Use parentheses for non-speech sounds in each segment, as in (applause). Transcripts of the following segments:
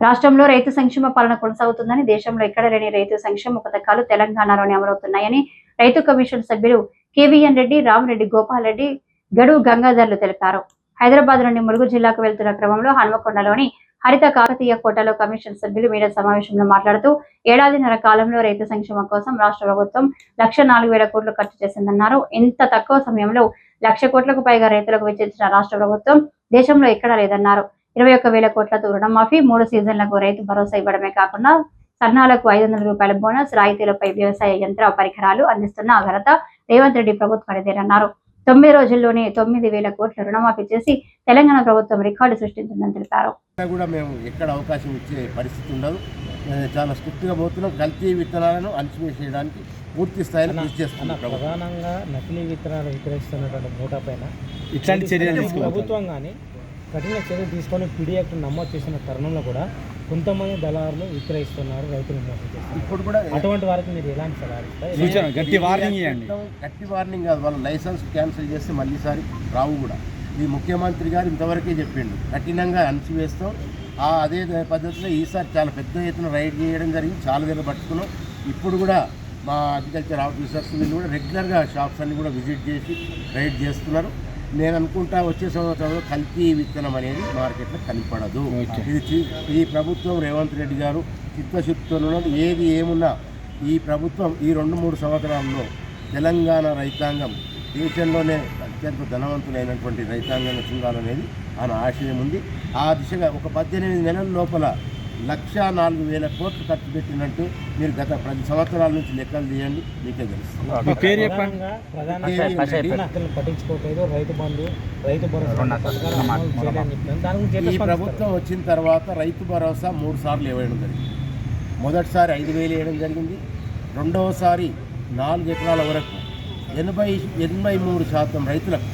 రాష్ట్రంలో రైతు సంక్షేమ పాలన కొనసాగుతుందని దేశంలో ఎక్కడ లేని రైతు సంక్షేమ పథకాలు తెలంగాణలోనే అమలవుతున్నాయని రైతు కమిషన్ సభ్యులు కేవీఎన్ రెడ్డి రామరెడ్డి గోపాల్ రెడ్డి గడువు గంగాధర్లు తెలిపారు. హైదరాబాద్ నుండి ములుగు జిల్లాకు వెళ్తున్న క్రమంలో హనుమకొండలోని హరిత కాకతీయ కోటలో కమిషన్ సభ్యులు మీడియా సమావేశంలో మాట్లాడుతూ ఏడాదిన్నర కాలంలో రైతు సంక్షేమం కోసం రాష్ట్ర ప్రభుత్వం లక్ష నాలుగు వేల కోట్లు ఖర్చు చేసిందన్నారు. ఇంత తక్కువ సమయంలో లక్ష కోట్లకు పైగా రైతులకు వెచ్చించిన రాష్ట్ర ప్రభుత్వం దేశంలో ఎక్కడా లేదన్నారు. ఇరవై ఒక్క వేల కోట్లతో రుణమాఫీ మూడు సీజన్లకు రైతు భరోసా ఇవ్వడమే కాకుండా సన్నాలకు ఐదు వందల రూపాయల బోనస్ రాయితీలపై వ్యవసాయ యంత్ర పరికరాలు అందిస్తున్న ఘనత రేవంత్ రెడ్డి ప్రభుత్వానిదేనన్నారు తొమ్మిది రోజుల్లోనే తొమ్మిది వేల కోట్ల రుణమాఫీ చేసి తెలంగాణ ప్రభుత్వం రికార్డు సృష్టించిందని తెలిపారు. ఎక్కడ కూడా మేము ఎక్కడ అవకాశం ఇచ్చే పరిస్థితి ఉండదు. చాలా స్ట్రిక్ట్గా పోతున్నాం. కల్తీ విత్తనాలను అణచివేసేయడానికి పూర్తి స్థాయిలో కృషి చేస్తున్నాం ప్రభుత్వం. ప్రధానంగా నకిలీ విత్తనాలు విక్రయిస్తున్నటువంటి మూటా పైన ఇట్లాంటి చర్యలు ప్రభుత్వం కానీ కఠిన చర్యలు తీసుకొని పీడీ యాక్ట్ నమోదు చేసిన తరుణంలో కూడా కొంతమంది దళారులు విక్రయిస్తున్నారు రైతులు మోసం చేస్తున్నారు. ఇప్పుడు కూడా అటువంటి వారికి మీరు ఎలాంటి సలహాలు ఇస్తారు? సూచన గట్టి వార్నింగ్ ఇవ్వండి. గట్టి వార్నింగ్ కాదు వాళ్ళ లైసెన్స్ క్యాన్సిల్ చేస్తే మళ్ళీసారి రావు కూడా. ఇది ముఖ్యమంత్రి గారు ఇంతవరకే చెప్పిండు కఠినంగా అణచివేస్తాం ఆ అదే పద్ధతిలో ఈసారి చాలా పెద్ద ఎత్తున రైడ్ చేయడం జరిగింది చాలా వేలు పట్టుకున్నాం. ఇప్పుడు కూడా మా అగ్రికల్చర్ ఆఫీసర్స్ వీళ్ళు కూడా రెగ్యులర్గా షాప్స్ అన్ని కూడా విజిట్ చేసి రైడ్ చేస్తున్నారు. నేను అనుకుంటా వచ్చే సంవత్సరంలో కల్తీ విత్తనం అనేది మార్కెట్లో కనపడదు. ఇది ఈ ప్రభుత్వం రేవంత్ రెడ్డి గారు చిత్తశుద్ధితో ఏది ఏమున్నా ఈ ప్రభుత్వం ఈ రెండు మూడు సంవత్సరాల్లో తెలంగాణ రైతాంగం దేశంలోనే అత్యంత ధనవంతులైనటువంటి రైతాంగంగా చూడాలనేది ఆయన ఆశయం ఉంది ఆ దిశగా ఒక పద్దెనిమిది నెలల లోపల లక్ష నాలుగు వేల కోట్లు ఖర్చు పెట్టినట్టు మీరు గత పది సంవత్సరాల నుంచి లెక్కలు తీయండి మీకే తెలుస్తుంది. ఈ ప్రభుత్వం వచ్చిన తర్వాత రైతు భరోసా మూడు సార్లు ఇవ్వడం జరిగింది. మొదటిసారి ఐదు వేలు వేయడం జరిగింది. రెండవసారి నాలుగు ఎకరాల వరకు ఎనభై ఎనభై మూడు శాతం రైతులకు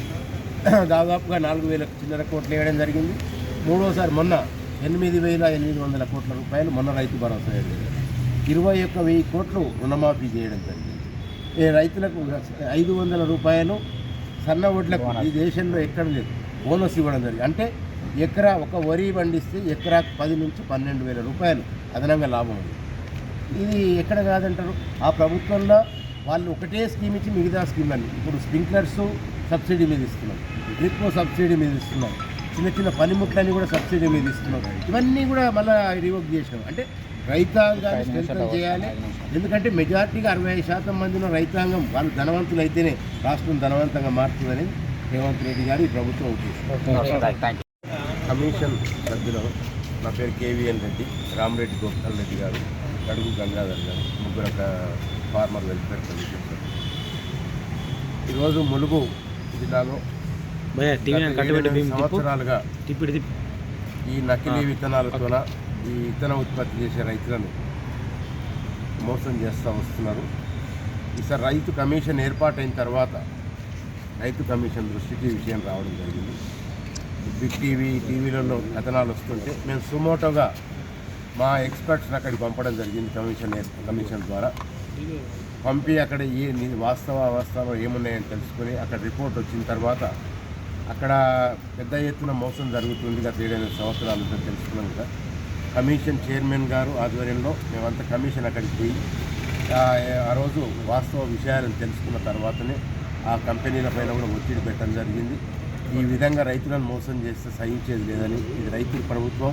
దాదాపుగా నాలుగు వేల చిల్లర కోట్లు వేయడం జరిగింది. మూడోసారి మొన్న ఎనిమిది వేల ఎనిమిది వందల కోట్ల రూపాయలు మొన్న రైతు భరోసా జరిగింది ఇరవై ఒక్క వెయ్యి కోట్లు రుణమాఫీ చేయడం జరిగింది. ఈ రైతులకు ఐదు వందల రూపాయలు సన్న ఓట్లకు ఈ దేశంలో ఎక్కడ లేదు. బోనస్ ఇవ్వడం జరిగింది. అంటే ఎకరా ఒక వరి పండిస్తే ఎకరాకు పది నుంచి పన్నెండు వేల రూపాయలు అదనంగా లాభం ఉంది ఇది ఎక్కడ కాదంటారు? ఆ ప్రభుత్వంలో వాళ్ళు ఒకటే స్కీమ్ ఇచ్చి మిగతా స్కీమ్ అని ఇప్పుడు స్ప్రింక్లర్స్ సబ్సిడీ మీద ఇస్తున్నాం డ్రిప్ సబ్సిడీ మీద ఇస్తున్నాం చిన్న చిన్న పనిముట్లని కూడా సబ్సిడీ మీద ఇస్తున్నాం. ఇవన్నీ కూడా మళ్ళీ రివోక్ చేసినాం. అంటే రైతాంగాన్ని స్ట్రెంథన్ చేయాలి. ఎందుకంటే మెజార్టీగా అరవై ఐదు శాతం మంది ఉన్న రైతాంగం వాళ్ళు ధనవంతులు అయితేనే రాష్ట్రం ధనవంతంగా మారుతుందని రేవంత్ రెడ్డి గారు ఈ ప్రభుత్వం ఉద్దేశం కమిషన్ సభ్యులు నా పేరు కేవీఎన్ రెడ్డి రామరెడ్డి గోపాల్ రెడ్డి గారు అడుగు గంగాధర్ గారు ముగ్గురు ఒక ఫార్మర్ వెల్ఫేర్ కమిషన్. ఈరోజు ములుగు జిల్లాలో సంవత్సరాలుగా. ఈ నకిలీ విత్తనాలతోన ఈ విత్తన ఉత్పత్తి చేసే రైతులను మోసం చేస్తూ వస్తున్నారు. ఈసారి రైతు కమిషన్ ఏర్పాటైన తర్వాత రైతు కమిషన్ దృష్టికి ఈ విషయం రావడం జరిగింది. బిగ్ టీవీ టీవీలలో కథనాలు వస్తుంటే మేము సుమోటోగా మా ఎక్స్పర్ట్స్ని అక్కడికి పంపడం జరిగింది కమిషన్ కమిషన్ ద్వారా. పంపి అక్కడ ఏ వాస్తవ వాస్తవం ఏమున్నాయని తెలుసుకొని అక్కడ రిపోర్ట్ వచ్చిన తర్వాత అక్కడ పెద్ద ఎత్తున మోసం జరుగుతుంది గత ఏడైనా సంవత్సరాలు తెలుసుకున్నాం కదా. కమిషన్ చైర్మన్ గారు ఆధ్వర్యంలో మేమంతా కమిషన్ అక్కడికి పోయి ఆ, ఆ రోజు వాస్తవ విషయాలను తెలుసుకున్న తర్వాతనే ఆ కంపెనీల పైన కూడా ఒత్తిడి పెట్టడం జరిగింది. ఈ విధంగా రైతులను మోసం చేస్తే సహించేది లేదని ఇది రైతు ప్రభుత్వం.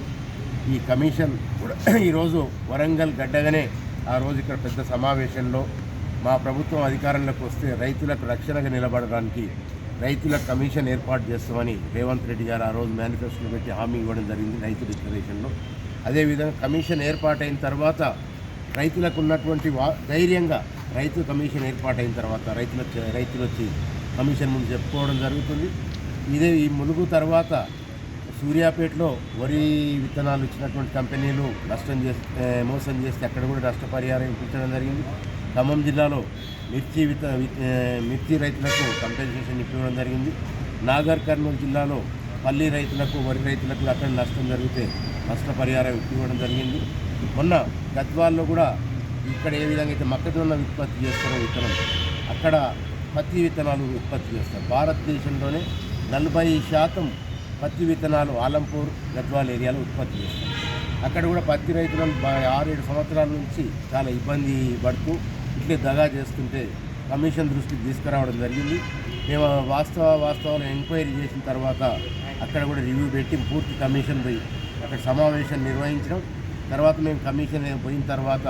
ఈ కమిషన్ కూడా (clears throat) ఈరోజు వరంగల్ గడ్డగానే ఆ రోజు ఇక్కడ పెద్ద సమావేశంలో మా ప్రభుత్వం అధికారంలోకి వస్తే రైతులకు రక్షణగా నిలబడడానికి రైతుల కమిషన్ ఏర్పాటు చేస్తామని రేవంత్ రెడ్డి గారు ఆ రోజు మేనిఫెస్టోలో పెట్టి హామీ ఇవ్వడం జరిగింది రైతు డిక్లరేషన్లో. అదేవిధంగా కమిషన్ ఏర్పాటైన తర్వాత రైతులకు ఉన్నటువంటి వా ధైర్యంగా రైతు కమిషన్ ఏర్పాటైన తర్వాత రైతుల రైతులు వచ్చి కమిషన్ ముందు చెప్పుకోవడం జరుగుతుంది. ఇదే ఈ ములుగు తర్వాత సూర్యాపేటలో వరి విత్తనాలు ఇచ్చినటువంటి కంపెనీలు నష్టం చేస్తే మోసం చేస్తే అక్కడ కూడా నష్టపరిహారం ఇప్పించడం జరిగింది. ఖమ్మం జిల్లాలో మిర్చి విత మిర్చి రైతులకు కంపెన్సేషన్ ఇప్పించడం జరిగింది. నాగర్ కర్నూలు జిల్లాలో పల్లి రైతులకు వరి రైతులకు అక్కడ నష్టం జరిగితే నష్టపరిహారం ఇవ్వడం జరిగింది. మొన్న గద్వాల్లో కూడా ఇక్కడ ఏ విధంగా అయితే మొక్కజొన్న ఉత్పత్తి చేస్తారో విత్తనం అక్కడ పత్తి విత్తనాలు ఉత్పత్తి చేస్తారు. భారతదేశంలోనే నలభై శాతం పత్తి విత్తనాలు ఆలంపూర్ గద్వాల్ ఏరియాలో ఉత్పత్తి చేస్తారు. అక్కడ కూడా పత్తి రైతులను ఆరు ఆరేడు సంవత్సరాల నుంచి చాలా ఇబ్బంది పడుతూ ఇట్లే దగా చేస్తుంటే కమిషన్ దృష్టికి తీసుకురావడం జరిగింది. మేము వాస్తవ వాస్తవాలు ఎంక్వైరీ చేసిన తర్వాత అక్కడ కూడా రివ్యూ పెట్టి పూర్తి కమిషన్ పోయి అక్కడ సమావేశం నిర్వహించడం. తర్వాత మేము కమిషన్ పోయిన తర్వాత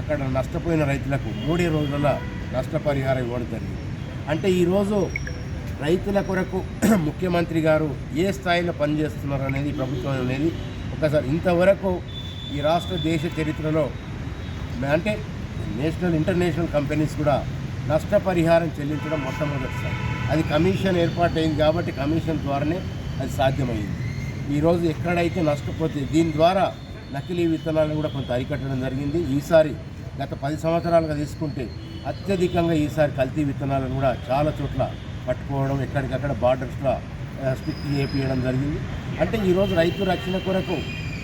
అక్కడ నష్టపోయిన రైతులకు మూడే రోజుల నష్టపరిహారం ఇవ్వడం జరిగింది. అంటే ఈరోజు రైతుల కొరకు (clears throat) ముఖ్యమంత్రి గారు ఏ స్థాయిలో పనిచేస్తున్నారు అనేది ప్రభుత్వం అనేది ఒకసారి ఇంతవరకు ఈ రాష్ట్ర దేశ చరిత్రలో అంటే నేషనల్ ఇంటర్నేషనల్ కంపెనీస్ కూడా నష్టపరిహారం చెల్లించడం మొట్టమొదటిసారి. అది కమిషన్ ఏర్పాటైంది కాబట్టి కమిషన్ ద్వారానే అది సాధ్యమైంది. ఈరోజు ఎక్కడైతే నష్టపోతే దీని ద్వారా నకిలీ విత్తనాలను కూడా కొంత అరికట్టడం జరిగింది. ఈసారి గత పది సంవత్సరాలుగా తీసుకుంటే అత్యధికంగా ఈసారి కల్తీ విత్తనాలను కూడా చాలా చోట్ల పట్టుకోవడం ఎక్కడికక్కడ బార్డర్స్లో స్టిక్ చేపించడం జరిగింది. అంటే ఈరోజు రైతు రక్షణ కొరకు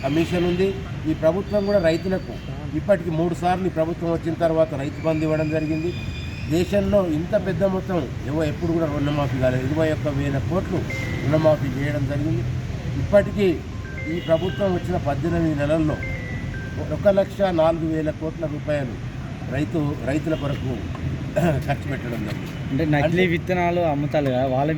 కమిషన్ ఉంది. ఈ ప్రభుత్వం కూడా రైతులకు ఇప్పటికి మూడు సార్లు ఈ ప్రభుత్వం వచ్చిన తర్వాత రైతు బంధు ఇవ్వడం జరిగింది. దేశంలో ఇంత పెద్ద మొత్తం ఏవో ఎప్పుడు కూడా రుణమాఫీ కాలేదు. ఇరవై ఒక్క వేల కోట్లు రుణమాఫీ చేయడం జరిగింది. ఇప్పటికీ ఈ ప్రభుత్వం వచ్చిన పద్దెనిమిది నెలల్లో ఒక లక్ష నాలుగు వేల కోట్ల రూపాయలు రైతు రైతుల కొరకు ఖర్చు పెట్టడం జరిగింది. అంటే నకిలీ విత్తనాలు అమ్ముతారు కదా వాళ్ళ